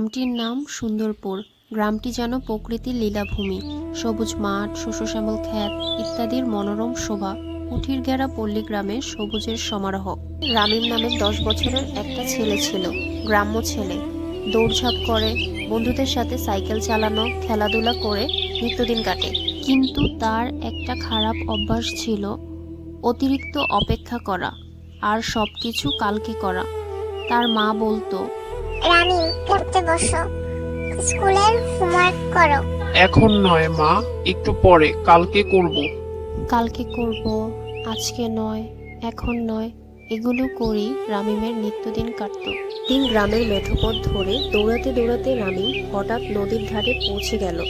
গ্রামটির নাম সুন্দরপুর। গ্রামটি যেন প্রকৃতির লীলাভূমি। সবুজ মাঠ, শস্যশ্যামল ক্ষেত ইত্যাদির মনোরম শোভা। কুঠির ঘেরা পল্লী গ্রামে সবুজের সমারোহ। রামিম নামের দশ বছরের একটা ছেলে ছিল, গ্রাম্য ছেলে। দৌড়ঝাঁপ করে, বন্ধুদের সাথে সাইকেল চালানো, খেলাধুলা করে নিত্যদিন কাটে। কিন্তু তার একটা খারাপ অভ্যাস ছিল অতিরিক্ত অপেক্ষা করা আর সব কিছু কালকে করা। তার মা বলতো রানী পড়তে বসো। স্কুলের হোমওয়ার্ক করো। এখন নয় মা। একটু পরে। কালকে করব। কালকে করব আজকে নয় এখন নয়। এগুলো করেই রামিমের নিত্যদিন কাটত। দিন গ্রামের মেঠোপথ ধরে দৌড়াতে দৌড়াতে রামিম হঠাৎ নদীর ধারে পৌঁছে গেল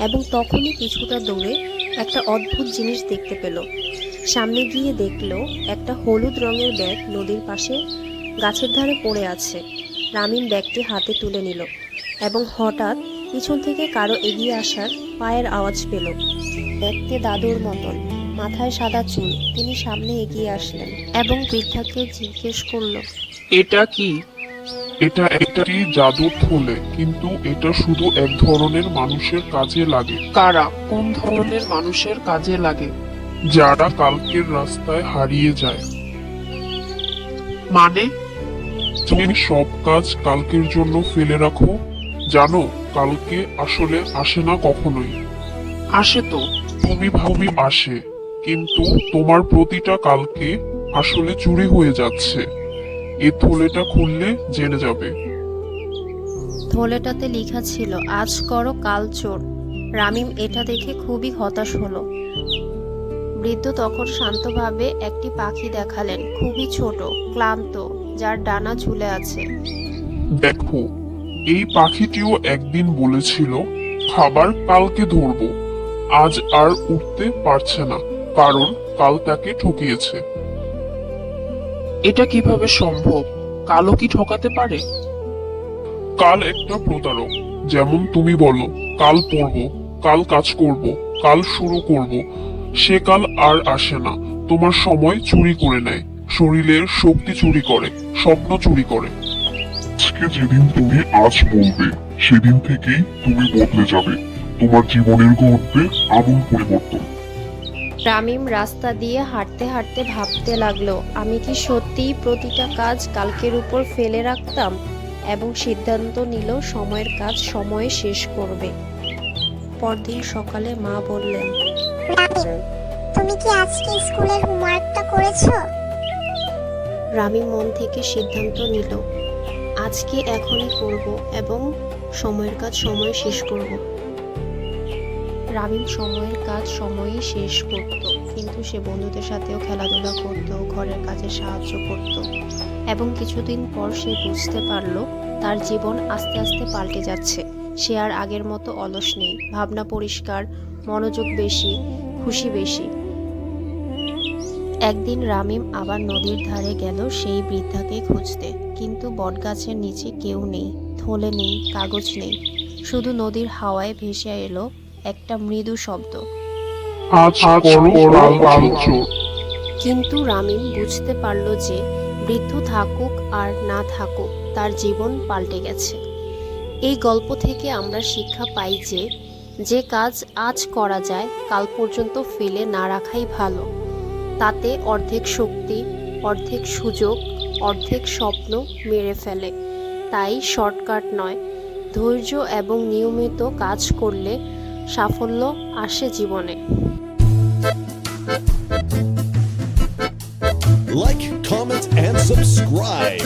এবং তখনই কিছুটা দৌড়ে একটা অদ্ভুত জিনিস দেখতে পেল। সামনে গিয়ে দেখল একটা হলুদ রঙের ব্যাগ নদীর পাশে গাছের ধারে পড়ে আছে। রামিম ব্যাগটি হাতে তুলে নিল এবং হঠাৎ পিছন থেকে কারও এগিয়ে আসার পায়ের আওয়াজ পেল। দেখতে দাদুর মতন মাথায় সাদা চুল তিনি সামনে এগিয়ে আসলেন এবং বৃদ্ধাকে জিজ্ঞেস করল এটা কি? এটা একটি জাদুর থলে কিন্তু এটা শুধু এক ধরনের মানুষের কাজে লাগে। কারা? কোন ধরনের মানুষের কাজে লাগে? যারা কালকের রাস্তায় হারিয়ে যায়। মানে? তুমি সব কাজ কালকের জন্য ফেলে রাখো। জানো কালকে আসলে আসে না কখনোই। আসে তো। তুমি ভাবি আসে কিন্তু তোমার প্রতিটা কালকে আসলে চুরি হয়ে যাচ্ছে। এ থলেটা খুললে জেনে যাবে। থলেটাতে লেখা ছিল আজ করো কাল চোর। রামিম এটা দেখে খুবই হতাশ হলো। বৃদ্ধ তখন শান্তভাবে একটি পাখি দেখালেন খুবই ছোট ক্লান্ত। যার ডানা ঝুলে আছে। দেখো এই পাখিটিও একদিন বলেছিল খাবার কালকে ধরবো। আজ আর উঠতে পারছে না কারণ কাল তাকে ঠকিয়েছে। এটা কীভাবে সম্ভব? কালো কি ঠকাতে পারে? কাল একটা প্রতারক যেমন তুমি বলো কাল পড়ব কাল কাজ করব কাল শুরু করব। সে কাল আর আসে না তোমার সময় চুরি করে নেয়। শরীরের শক্তি চুরি করে স্বপ্ন চুরি করে। আজকে যেদিন তুমি আজ বলবে সেদিন থেকেই তুমি বদলে যাবে। তোমার জীবনের ঘটবে আমূল পরিবর্তন। রামিম রাস্তা দিয়ে হাঁটতে হাঁটতে ভাবতে লাগল আমি কি সত্যিই প্রতিটা কাজ কালকের উপর ফেলে রাখতাম এবং সিদ্ধান্ত নিল সময়ের কাজ সময়ে শেষ করবে। পরদিন সকালে মা বললেন তুমি কি আজকে স্কুলের হোমওয়ার্কটা করেছ? রামি মন থেকে সিদ্ধান্ত নিল, আজকে এখনই করব এবং সময়ের কাজ সময়ে শেষ করব। রামিম সময়ের কাজ সময়ই শেষ করত, কিন্তু সে বন্ধুদের সাথেও খেলাধুলা করত, ঘরের কাজে সাহায্য করত এবং কিছুদিন পর সে বুঝতে পারল, তার জীবন আস্তে আস্তে পাল্টে যাচ্ছে। সে আর আগের মতো অলস নেই, ভাবনা পরিষ্কার, মনোযোগ বেশি, খুশি বেশি। একদিন রামিম আবার নদীর ধারে গেল সেই বৃদ্ধাকে খুঁজতে। কিন্তু বটগাছের নিচে কেউ নেই থলে নেই কাগজ নেই। শুধু নদীর হাওয়ায় ভেসে এলো একটা মৃদু শব্দ। কিন্তু রামিম বুঝতে পারল যে বৃদ্ধ থাকুক আর না থাকুক তার জীবন পাল্টে গেছে। এই গল্প থেকে আমরা শিক্ষা পাই যে যে কাজ আজ করা যায় কাল পর্যন্ত ফেলে না রাখাই ভালো। তাতে অর্ধেক শক্তি অর্ধেক সুযোগ অর্ধেক স্বপ্ন মেরে ফেলে তাই শর্টকাট নয় ধৈর্য এবং নিয়মিত কাজ করলে সাফল্য আসে জীবনে Like, comment, and subscribe.